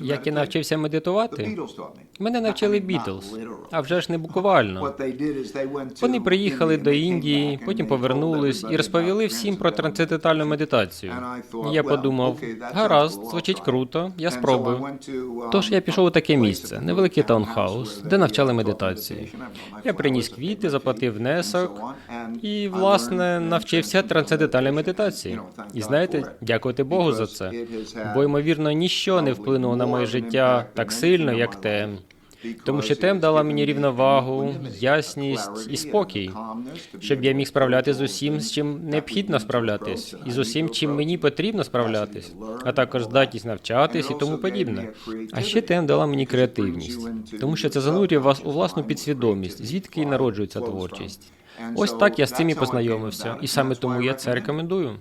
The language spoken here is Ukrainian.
Як я навчився медитувати? Мене навчили Бітлз. А вже ж не буквально. Вони приїхали до Індії, потім повернулись і розповіли всім про трансцендентальну медитацію. І Я подумав, гаразд, звучить круто, я спробую. Тож я пішов у таке місце, невеликий таунхаус, де навчали медитації. Я приніс квіти, заплатив внесок і, власне, навчився трансцендентальній медитації. І знаєте, дякувати Богу за це. Бо, ймовірно, ніщо не вплинуло на моє життя так сильно, як те. Тому що тем дала мені рівновагу, ясність і спокій, щоб я міг справлятися з усім, з чим необхідно справлятись, і з усім, чим мені потрібно справлятись, а також здатність навчатись і тому подібне. А ще тем дала мені креативність, тому що це занурює вас у власну підсвідомість, звідки і народжується творчість. Ось так я з цим і познайомився, і саме тому я це рекомендую.